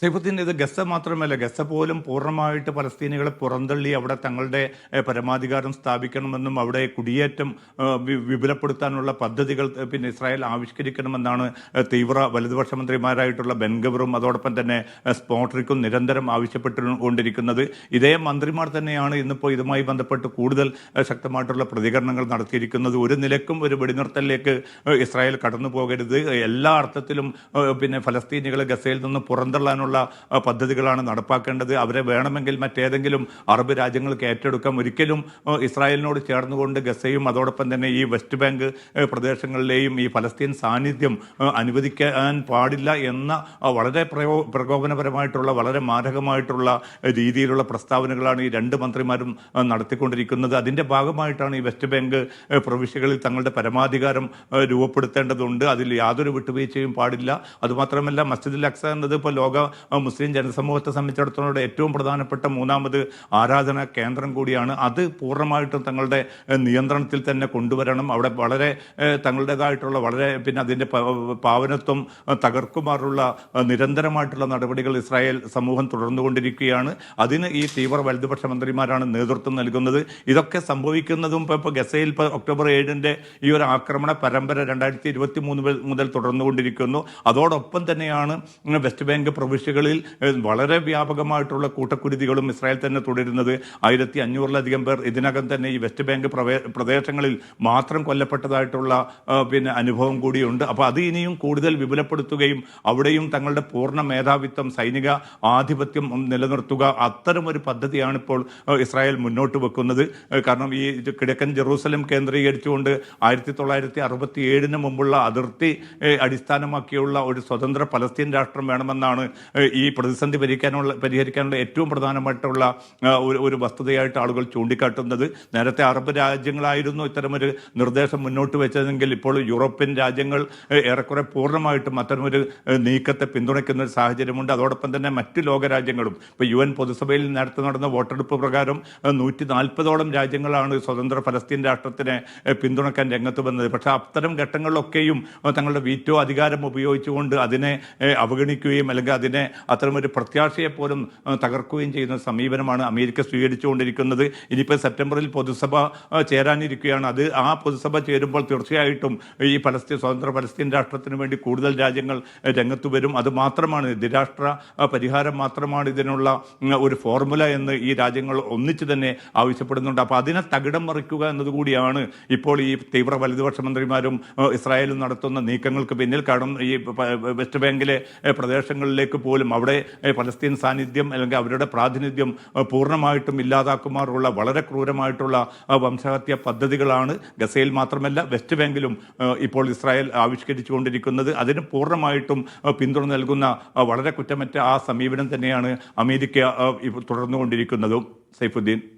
സൈഫുദ്ദീൻ ഇത് ഗസ മാത്രമല്ല ഗസ പോലും പൂർണമായിട്ട് പലസ്തീനികളെ പുറന്തള്ളി അവിടെ തങ്ങളുടെ പരമാധികാരം സ്ഥാപിക്കണമെന്നും അവിടെ കുടിയേറ്റം വിപുലപ്പെടുത്താനുള്ള പദ്ധതികൾ പിന്നെ ഇസ്രായേൽ ആവിഷ്കരിക്കണമെന്നാണ് തീവ്ര വലതുപക്ഷ മന്ത്രിമാരായിട്ടുള്ള ബെൻഗവറും അതോടൊപ്പം തന്നെ സ്പോട്രിക്കും നിരന്തരം ആവശ്യപ്പെട്ടുകൊണ്ടിരിക്കുന്നത്. ഇതേ മന്ത്രിമാർ തന്നെയാണ് ഇന്നിപ്പോൾ ഇതുമായി ബന്ധപ്പെട്ട് കൂടുതൽ ശക്തമായിട്ടുള്ള പ്രതികരണങ്ങൾ നടത്തിയിരിക്കുന്നത്. ഒരു നിലക്കും ഒരു വെടിനിർത്തലിലേക്ക് ഇസ്രായേൽ കടന്നു പോകരുത് എല്ലാ അർത്ഥത്തിലും പിന്നെ ഫലസ്തീനികളെ ഗസയിൽ നിന്ന് പുറന്തള്ളാനുള്ള ഏഹ്, പദ്ധതികളാണ് നടപ്പാക്കേണ്ടത്. അവരെ വേണമെങ്കിൽ മറ്റേതെങ്കിലും അറബ് രാജ്യങ്ങൾക്ക് ഏറ്റെടുക്കാം. ഒരിക്കലും ഇസ്രായേലിനോട് ചേർന്നുകൊണ്ട് ഗസയും അതോടൊപ്പം തന്നെ ഈ വെസ്റ്റ് ബാങ്ക് പ്രദേശങ്ങളിലെയും ഈ ഫലസ്തീൻ സാന്നിധ്യം അനുവദിക്കാൻ പാടില്ല എന്ന വളരെ പ്രയോ പ്രകോപനപരമായിട്ടുള്ള വളരെ മാരകമായിട്ടുള്ള രീതിയിലുള്ള പ്രസ്താവനകളാണ് ഈ രണ്ട് മന്ത്രിമാരും നടത്തിക്കൊണ്ടിരിക്കുന്നത്. അതിന്റെ ഭാഗമായിട്ടാണ് ഈ വെസ്റ്റ് ബാങ്ക് പ്രവിശ്യകളിൽ തങ്ങളുടെ പരമാധികാരം രൂപപ്പെടുത്തേണ്ടതുണ്ട്. അതിൽ യാതൊരു വിട്ടുവീഴ്ചയും പാടില്ല. അതുമാത്രമല്ല മസ്ജിദ് അക്സ എന്നത് ഇപ്പോൾ ലോക മുസ്ലിം ജനസമൂഹത്തെ സംബന്ധിച്ചിടത്തോളം ഏറ്റവും പ്രധാനപ്പെട്ട മൂന്നാമത് ആരാധന കേന്ദ്രം കൂടിയാണ്. അത് പൂർണമായിട്ടും തങ്ങളുടെ നിയന്ത്രണത്തിൽ തന്നെ കൊണ്ടുവരണം. അവിടെ വളരെ തങ്ങളുടേതായിട്ടുള്ള വളരെ പിന്നെ അതിന്റെ പാവനത്വം തകർക്കുമാറുള്ള നിരന്തരമായിട്ടുള്ള നടപടികൾ ഇസ്രായേൽ സമൂഹം തുടർന്നുകൊണ്ടിരിക്കുകയാണ്. അതിന് ഈ തീവ്ര വലതുപക്ഷ മന്ത്രിമാരാണ് നേതൃത്വം നൽകുന്നത്. ഇതൊക്കെ സംഭവിക്കുന്നതും ഇപ്പോൾ ഇപ്പോൾ ഗസയിൽ ഇപ്പോൾ ഒക്ടോബർ ഏഴിന്റെ ഈ ഒരു ആക്രമണ പരമ്പര രണ്ടായിരത്തി ഇരുപത്തി മൂന്ന് മുതൽ തുടർന്നുകൊണ്ടിരിക്കുന്നു. അതോടൊപ്പം തന്നെയാണ് വെസ്റ്റ് ബാങ്ക് പ്രവിശ്യകളിൽ ഏഹ്, വളരെ വ്യാപകമായിട്ടുള്ള കൂട്ടക്കുരുതികളും ഇസ്രായേൽ തന്നെ തുടരുന്നത്. ആയിരത്തി അഞ്ഞൂറിലധികം പേർ ഇതിനകം തന്നെ ഈ വെസ്റ്റ് ബാങ്ക് പ്രദേശങ്ങളിൽ മാത്രം കൊല്ലപ്പെട്ടതായിട്ടുള്ള പിന്നെ അനുഭവം കൂടിയുണ്ട്. അപ്പോൾ അത് ഇനിയും കൂടുതൽ വിപുലപ്പെടുത്തുകയും അവിടെയും തങ്ങളുടെ പൂർണ മേധാവിത്വം സൈനിക ആധിപത്യം നിലനിർത്തുക അത്തരമൊരു പദ്ധതിയാണ് ഇപ്പോൾ ഇസ്രായേൽ മുന്നോട്ട് വെക്കുന്നത്. കാരണം ഈ കിഴക്കൻ ജെറൂസലം കേന്ദ്രീകരിച്ചുകൊണ്ട് ആയിരത്തി തൊള്ളായിരത്തി അറുപത്തി ഏഴിന് മുമ്പുള്ള അതിർത്തി അടിസ്ഥാനമാക്കിയുള്ള ഒരു സ്വതന്ത്ര പലസ്തീൻ രാഷ്ട്രം വേണമെന്നാണ് ഈ പ്രതിസന്ധി പരിഹരിക്കാനുള്ള പരിഹരിക്കാനുള്ള ഏറ്റവും പ്രധാനമായിട്ടുള്ള ഒരു ഒരു വസ്തുതയായിട്ട് ആളുകൾ ചൂണ്ടിക്കാട്ടുന്നത് നേരത്തെ അറബ് രാജ്യങ്ങളായിരുന്നു ഇത്തരമൊരു നിർദ്ദേശം മുന്നോട്ട് വെച്ചതെങ്കിൽ ഇപ്പോൾ യൂറോപ്യൻ രാജ്യങ്ങൾ ഏറെക്കുറെ പൂർണമായിട്ടും അത്തരമൊരു നീക്കത്തെ പിന്തുണയ്ക്കുന്ന ഒരു സാഹചര്യമുണ്ട്. അതോടൊപ്പം തന്നെ മറ്റ് ലോകരാജ്യങ്ങളും ഇപ്പോൾ യു എൻ പൊതുസഭയിൽ നേരത്തെ നടന്ന വോട്ടെടുപ്പ് പ്രകാരം നൂറ്റി നാൽപ്പതോളം രാജ്യങ്ങളാണ് സ്വതന്ത്ര ഫലസ്തീൻ രാഷ്ട്രത്തിനെ പിന്തുണക്കാൻ രംഗത്ത് വന്നത്. പക്ഷേ അത്തരം ഘട്ടങ്ങളിലൊക്കെയും തങ്ങളുടെ വീറ്റോ അധികാരം ഉപയോഗിച്ചുകൊണ്ട് അതിനെ അവഗണിക്കുകയും അല്ലെങ്കിൽ അതിനെ അത്തരമൊരു പ്രത്യാശയെ പോലും തകർക്കുകയും ചെയ്യുന്ന സമീപനമാണ് അമേരിക്ക സ്വീകരിച്ചുകൊണ്ടിരിക്കുന്നത്. ഇനിയിപ്പോൾ സെപ്റ്റംബറിൽ പൊതുസഭ ചേരാനിരിക്കുകയാണ്. അത് ആ പൊതുസഭ ചേരുമ്പോൾ തീർച്ചയായിട്ടും ഈ പലസ്തീൻ സ്വതന്ത്ര പലസ്തീൻ രാഷ്ട്രത്തിന് വേണ്ടി കൂടുതൽ രാജ്യങ്ങൾ രംഗത്ത് വരും. അത് മാത്രമാണ് ദ്വിരാഷ്ട്ര പരിഹാരം മാത്രമാണ് ഇതിനുള്ള ഒരു ഫോർമുല എന്ന് ഈ രാജ്യങ്ങൾ ഒന്നിച്ച് തന്നെ ആവശ്യപ്പെടുന്നുണ്ട്. അപ്പോൾ അതിനെ തകിടം മറിക്കുക എന്നതുകൂടിയാണ് ഇപ്പോൾ ഈ തീവ്ര വലതുപക്ഷ മന്ത്രിമാരും ഇസ്രായേലും നടത്തുന്ന നീക്കങ്ങൾക്ക് പിന്നിൽ. കാരണം ഈ വെസ്റ്റ് ബാങ്കിലെ പ്രദേശങ്ങളിലേക്ക് പോലും അവിടെ പലസ്തീൻ സാന്നിധ്യം അല്ലെങ്കിൽ അവരുടെ പ്രാതിനിധ്യം പൂർണമായിട്ടും ഇല്ലാതാക്കുമാറുള്ള വളരെ ക്രൂരമായിട്ടുള്ള വംശഹത്യ പദ്ധതികളാണ് ഗസയിൽ മാത്രമല്ല വെസ്റ്റ് ബാങ്കിലും ഇപ്പോൾ ഇസ്രായേൽ ആവിഷ്കരിച്ചുകൊണ്ടിരിക്കുന്നത്. അതിന് പൂർണമായിട്ടും പിന്തുണ നൽകുന്ന വളരെ കുറ്റമറ്റ ആ സമീപനം തന്നെയാണ് അമേരിക്ക തുടർന്നുകൊണ്ടിരിക്കുന്നതും. സൈഫുദ്ദീൻ.